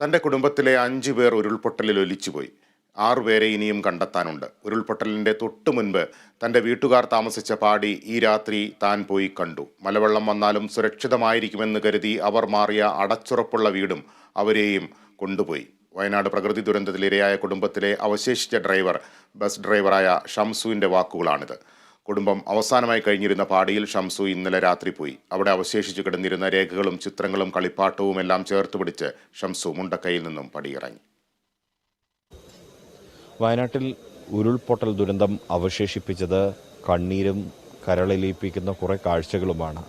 തന്റെ കുടുംബത്തിലെ അഞ്ചു പേർ ഉരുൾപൊട്ടലിൽ ഒലിച്ചുപോയി. ആറുപേരെ ഇനിയും കണ്ടെത്താനുണ്ട്. ഉരുൾപൊട്ടലിന്റെ തൊട്ടു മുൻപ് തന്റെ വീട്ടുകാർ താമസിച്ച പാടി ഈ രാത്രി താൻ പോയി കണ്ടു. മലവെള്ളം വന്നാലും സുരക്ഷിതമായിരിക്കുമെന്ന് കരുതി അവർ മാറിയ അടച്ചുറപ്പുള്ള വീടും അവരെയും കൊണ്ടുപോയി. വയനാട് പ്രകൃതി ദുരന്തത്തിലിരയായ കുടുംബത്തിലെ അവശേഷിച്ച ഡ്രൈവർ ബസ് ഡ്രൈവറായ ഷംസുവിന്റെ വാക്കുകളാണിത്. കുടുംബം അവസാനമായി കഴിഞ്ഞിരുന്ന പാടിയിൽ ഷംസു ഇന്നലെ രാത്രി പോയി. അവിടെ അവശേഷിച്ചു കിടന്നിരുന്ന രേഖകളും ചിത്രങ്ങളും കളിപ്പാട്ടവും എല്ലാം ചേർത്ത് പിടിച്ച് ഷംസു മുണ്ടക്കയിൽ നിന്നും പടിയിറങ്ങി. വയനാട്ടിൽ ഉരുൾപൊട്ടൽ ദുരന്തം അവശേഷിപ്പിച്ചത് കണ്ണീരും കരളിലിപ്പിക്കുന്ന കുറേ കാഴ്ചകളുമാണ്.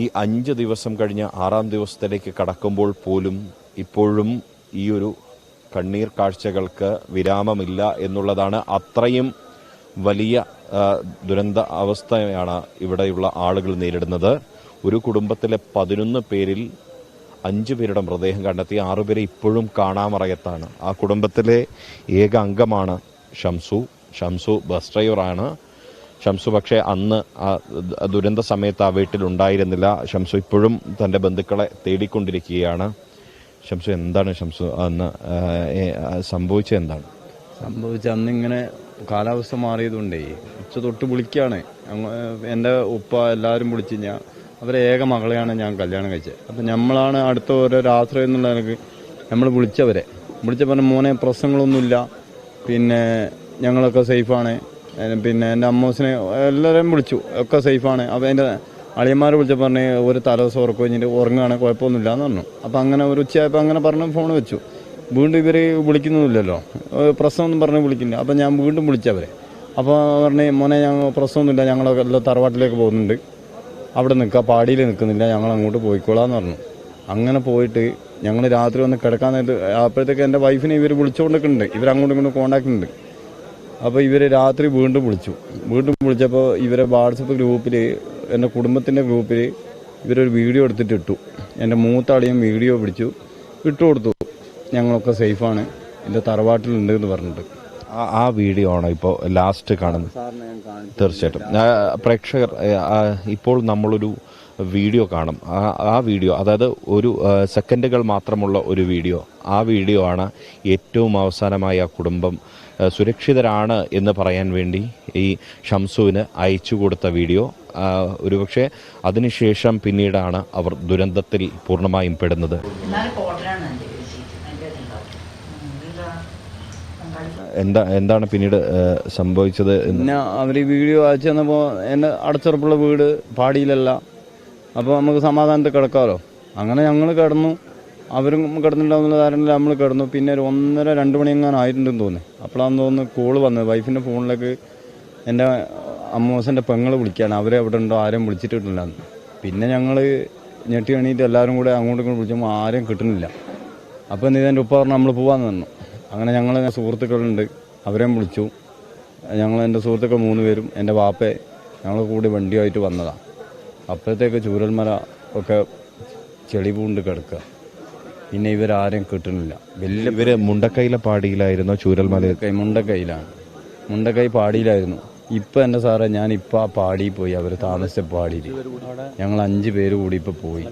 ഈ അഞ്ച് ദിവസം കഴിഞ്ഞ് ആറാം ദിവസത്തിലേക്ക് കടക്കുമ്പോൾ പോലും ഇപ്പോഴും ഈ ഒരു കണ്ണീർ കാഴ്ചകൾക്ക് വിരാമമില്ല എന്നുള്ളതാണ് അത്രയും വലിയ ദുരന്ത അവസ്ഥയാണ് ഇവിടെയുള്ള ആളുകൾ നേരിടുന്നത്. ഒരു കുടുംബത്തിലെ പതിനൊന്ന് പേരിൽ അഞ്ചു പേരുടെ മൃതദേഹം കണ്ടെത്തി ആറുപേരെ ഇപ്പോഴും കാണാമറയത്താണ്. ആ കുടുംബത്തിലെ ഏക അംഗമാണ് ഷംസു. ഷംസു ബസ് ഡ്രൈവറാണ്. ഷംസു പക്ഷേ അന്ന് ആ ദുരന്ത സമയത്ത് ആ വീട്ടിലുണ്ടായിരുന്നില്ല ഷംസു ഇപ്പോഴും തന്റെ ബന്ധുക്കളെ തേടിക്കൊണ്ടിരിക്കുകയാണ്. ഷംസു എന്താണ് ഷംസു അന്ന് സംഭവിച്ചത് എന്താണ്? സംഭവിച്ച അന്നിങ്ങനെ കാലാവസ്ഥ മാറിയതുകൊണ്ടേ ഉച്ച തൊട്ട് വിളിക്കുകയാണ് എന്റെ ഉപ്പ എല്ലാവരും വിളിച്ച് ഞാൻ അവരെ ഏക മകളെയാണ് ഞാൻ കല്യാണം കഴിച്ചത്. അപ്പം നമ്മളാണ് അടുത്ത ഓരോ രാത്രി എന്നുള്ള എനിക്ക് നമ്മൾ വിളിച്ചവരെ. വിളിച്ച പറഞ്ഞ മോനെ പ്രശ്നങ്ങളൊന്നുമില്ല. പിന്നെ ഞങ്ങളൊക്കെ സേഫാണ്. പിന്നെ എന്റെ അമ്മോസിനെ എല്ലാവരെയും വിളിച്ചു. ഒക്കെ സേഫാണ്. അപ്പോൾ എന്റെ അളിയന്മാരെ വിളിച്ച പറഞ്ഞ് ഒരു തലദിവസം ഉറക്കം കഴിഞ്ഞിട്ട് കുഴപ്പമൊന്നുമില്ല എന്ന് പറഞ്ഞു. അപ്പോൾ അങ്ങനെ ഒരു ഉച്ചയായപ്പോൾ അങ്ങനെ പറഞ്ഞ് ഫോൺ വെച്ചു. വീണ്ടും ഇവർ വിളിക്കുന്നില്ലല്ലോ ഏഹ് പ്രശ്നമൊന്നും പറഞ്ഞ് വിളിക്കില്ല. അപ്പം ഞാൻ വീണ്ടും വിളിച്ചവരെ. അപ്പോൾ പറഞ്ഞ് മോനെ ഞങ്ങൾ പ്രശ്നമൊന്നുമില്ല. ഞങ്ങളൊക്കെ എല്ലാം തറവാട്ടിലേക്ക് പോകുന്നുണ്ട്. അവിടെ നിൽക്കുക പാടിയിൽ നിൽക്കുന്നില്ല ഞങ്ങൾ അങ്ങോട്ട് പോയിക്കോളാന്ന് പറഞ്ഞു. അങ്ങനെ പോയിട്ട് ഞങ്ങൾ രാത്രി വന്ന് കിടക്കാൻ നേരത്ത് അപ്പോഴത്തേക്ക് എന്റെ വൈഫിനെ ഇവർ വിളിച്ചുകൊണ്ടിരിക്കുന്നുണ്ട് ഇവർ അങ്ങോട്ടും ഇങ്ങോട്ടും കോണ്ടാക്ട് ഉണ്ട് അപ്പോൾ ഇവർ രാത്രി വീണ്ടും വിളിച്ചു. വീണ്ടും വിളിച്ചപ്പോൾ ഇവരെ വാട്സപ്പ് ഗ്രൂപ്പിൽ എന്റെ കുടുംബത്തിന്റെ ഗ്രൂപ്പിൽ ഇവരൊരു വീഡിയോ എടുത്തിട്ട് ഇട്ടു എന്റെ മൂത്താളിയും വീഡിയോ പിടിച്ചു. ഇട്ടു കൊടുത്തു ഞങ്ങളൊക്കെ സേഫാണ്. എന്റെ തറവാട്ടിലുണ്ട് എന്ന് പറഞ്ഞിട്ട്. ആ ആ വീഡിയോ ആണോ ഇപ്പോൾ ലാസ്റ്റ് കാണുന്നത്? സാറിനെ ഞാൻ കാണിച്ചു തീർച്ചയായിട്ടും. പ്രേക്ഷകർ ഇപ്പോൾ നമ്മളൊരു വീഡിയോ കാണും. ആ ആ വീഡിയോ അതായത് ഒരു സെക്കൻഡുകൾ മാത്രമുള്ള ഒരു വീഡിയോ. ആ വീഡിയോ ആണ് ഏറ്റവും അവസാനമായി ആ കുടുംബം സുരക്ഷിതരാണ് എന്ന് പറയാൻ വേണ്ടി ഈ ഷംസുവിന് അയച്ചു കൊടുത്ത വീഡിയോ. ഒരുപക്ഷെ അതിനുശേഷം പിന്നീടാണ് അവർ ദുരന്തത്തിൽ പൂർണമായും പെടുന്നത്. എന്താ എന്താണ് പിന്നീട് സംഭവിച്ചത് പിന്നെ അവർ ഈ വീഡിയോ അയച്ചു തന്നപ്പോൾ എന്റെ അടച്ചുറപ്പുള്ള വീട് പാടിയിലല്ല. അപ്പോൾ നമുക്ക് സമാധാനത്തിൽ കിടക്കാമല്ലോ അങ്ങനെ ഞങ്ങൾ കിടന്നു. അവരും കിടന്നിട്ടുണ്ടാവുന്ന ധാരണയിൽ നമ്മൾ കിടന്നു. പിന്നെ ഒരു ഒന്നര രണ്ട് മണി എങ്ങാനും ആയിട്ടുണ്ടെന്ന് തോന്നി അപ്പോഴാന്ന് തോന്നുന്നു കോൾ വന്നത്. വൈഫിന്റെ ഫോണിലേക്ക് എന്റെ അമ്മൂസിന്റെ പെങ്ങളെ വിളിക്കുകയാണ്. അവരെ എവിടെ ഉണ്ടോ ആരെയും വിളിച്ചിട്ടില്ലാന്ന് പിന്നെ ഞങ്ങൾ ഞെട്ടി എണീറ്റ് എല്ലാവരും കൂടെ അങ്ങോട്ടും ഇങ്ങോട്ടും വിളിച്ചപ്പോൾ ആരെയും കിട്ടുന്നില്ല. അപ്പോൾ എന്ത് ചെയ്തു എന്റെ ഉപ്പ പറഞ്ഞു നമ്മൾ പോകാമെന്ന് പറഞ്ഞു. അങ്ങനെ ഞങ്ങൾ സുഹൃത്തുക്കളുണ്ട്. അവരെയും വിളിച്ചു. ഞങ്ങൾ എന്റെ സുഹൃത്തുക്കൾ മൂന്ന് പേരും എന്റെ വാപ്പയെ ഞങ്ങൾ കൂടി വണ്ടിയായിട്ട് വന്നതാണ് അപ്പോഴത്തേക്ക് ചൂരൽമല ഒക്കെ ചെളി പൂണ്ട് കിടക്കുക. പിന്നെ ഇവരാരെയും കിട്ടുന്നില്ല. വലിയ ഇവർ മുണ്ടക്കൈയിലെ പാടിയിലായിരുന്നോ ചൂരൽമല കൈ മുണ്ടക്കൈയിലാണ്. മുണ്ടക്കൈ പാടിയിലായിരുന്നു. ഇപ്പം എന്റെ സാറേ ഞാൻ ആ പാടിയിൽ പോയി. അവർ താമസിച്ച പാടിയിൽ ഞങ്ങൾ അഞ്ച് പേര് കൂടി ഇപ്പം പോയി.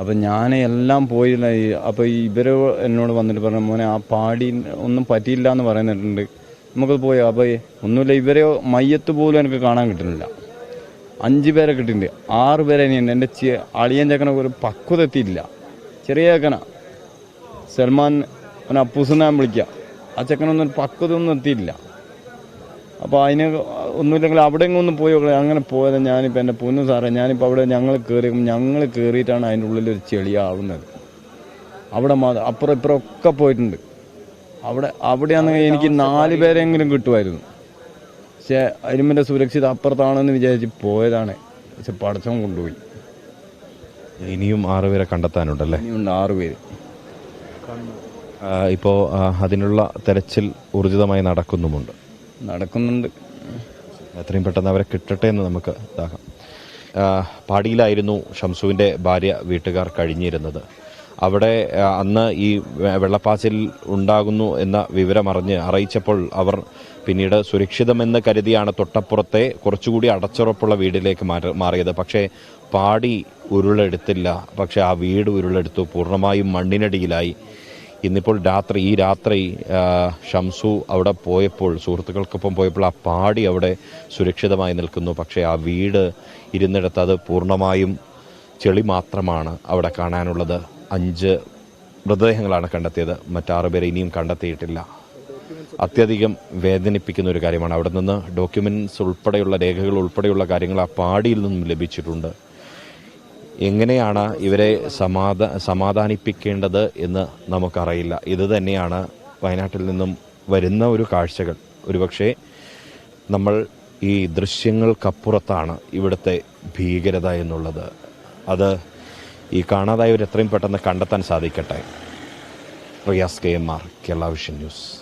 അപ്പം ഞാൻ എല്ലാം പോയില്ല അപ്പോൾ ഇവർ എന്നോട് വന്നിട്ട് പറഞ്ഞു മോനെ ആ പാടി ഒന്നും പറ്റിയില്ല എന്ന് പറയുന്നിട്ടുണ്ട് നമുക്കത് പോയി അപ്പോൾ ഒന്നുമില്ല ഇവരെ മയ്യത്ത് പോലും എനിക്ക് കാണാൻ കിട്ടുന്നില്ല. അഞ്ച് പേരെ കിട്ടിയിട്ടുണ്ട്. ആറ് പേരെ ഇനിയുണ്ട് എന്റെ ചെ അളിയൻ ചെക്കന ഒരു പക്വത എത്തിയില്ല ചെറിയ ചേക്കന. സൽമാൻ അവനെ അപ്പൂസെന്ന് വിളിക്കുക ആ ചക്കനൊന്നും പക്വത ഒന്നും എത്തിയില്ല അപ്പോൾ അതിന് ഒന്നുമില്ലെങ്കിൽ അവിടെ ഒന്ന് പോയി അങ്ങനെ പോയത് ഞാനിപ്പോൾ എന്റെ പൊന്നു സാറേ ഞാനിപ്പോൾ അവിടെ ഞങ്ങൾ കയറി ഞങ്ങൾ കയറിയിട്ടാണ് അതിന്റെ ഉള്ളിൽ ഒരു ചെളിയാവുന്നത്. അവിടെ മാ- അപ്പുറം ഇപ്പുറം ഒക്കെ പോയിട്ടുണ്ട്. അവിടെ അവിടെയാണെങ്കിൽ എനിക്ക് നാല് പേരെങ്കിലും കിട്ടുമായിരുന്നു. പക്ഷേ അരുമിന്റെ സുരക്ഷിത അപ്പുറത്താണെന്ന് വിചാരിച്ച് പോയതാണ്. പക്ഷെ പടച്ചവൻ കൊണ്ടുപോയി. ഇനിയും ആറുപേരെ കണ്ടെത്താനുണ്ടല്ലേ? ഇനിയുണ്ട് ആറ് പേര്. ആ, ഇപ്പോ അതിനുള്ള തെരച്ചിൽ ഊർജിതമായി നടക്കുന്നുമുണ്ട്. നടക്കുന്നുണ്ട്. എത്രയും പെട്ടെന്ന് അവരെ കിട്ടട്ടെ എന്ന് നമുക്ക് ഇതാക്കാം പാടിയിലായിരുന്നു ഷംസുവിന്റെ ഭാര്യ വീട്ടുകാർ കഴിഞ്ഞിരുന്നത്. അവിടെ അന്ന് ഈ വെള്ളപ്പാച്ചിൽ ഉണ്ടാകുന്നു എന്ന വിവരമറിഞ്ഞ് അറിയിച്ചപ്പോൾ അവർ പിന്നീട് സുരക്ഷിതമെന്ന് കരുതിയാണ് തൊട്ടപ്പുറത്തെ കുറച്ചുകൂടി അടച്ചുറപ്പുള്ള വീടിലേക്ക് മാറി- മാറിയത്. പക്ഷേ പാടി ഉരുളെടുത്തില്ല. പക്ഷേ ആ വീട് ഉരുളെടുത്തു. പൂർണമായും മണ്ണിനടിയിലായി. ഇന്നിപ്പോൾ രാത്രി ഈ രാത്രി ഷംസു അവിടെ പോയപ്പോൾ സുഹൃത്തുക്കൾക്കൊപ്പം പോയപ്പോൾ ആ പാടി അവിടെ സുരക്ഷിതമായി നിൽക്കുന്നു. പക്ഷേ ആ വീട് ഇരുന്നിടത്ത് അത് പൂർണമായും ചെളി മാത്രമാണ് അവിടെ കാണാനുള്ളത്. അഞ്ച് മൃതദേഹങ്ങളാണ് കണ്ടെത്തിയത്. മറ്റാറ് പേരെ ഇനിയും കണ്ടെത്തിയിട്ടില്ല. അത്യധികം വേദനിപ്പിക്കുന്ന ഒരു കാര്യമാണ്. അവിടെ നിന്ന് ഡോക്യുമെന്റ്സ് ഉൾപ്പെടെയുള്ള രേഖകൾ ഉൾപ്പെടെയുള്ള കാര്യങ്ങൾ ആ പാടിയിൽ നിന്നും ലഭിച്ചിട്ടുണ്ട്. എങ്ങനെയാണ് ഇവരെ സമാധാ സമാധാനിപ്പിക്കേണ്ടത് എന്ന് നമുക്കറിയില്ല. ഇത് തന്നെയാണ് വയനാട്ടിൽ നിന്നും വരുന്ന ഒരു കാഴ്ചകൾ. ഒരുപക്ഷെ നമ്മൾ ഈ ദൃശ്യങ്ങൾക്കപ്പുറത്താണ് ഇവിടുത്തെ ഭീകരത എന്നുള്ളത്. അത് ഈ കാണാതായവർ എത്രയും പെട്ടെന്ന് കണ്ടെത്താൻ സാധിക്കട്ടെ. Riyas K M R Kerala vision news.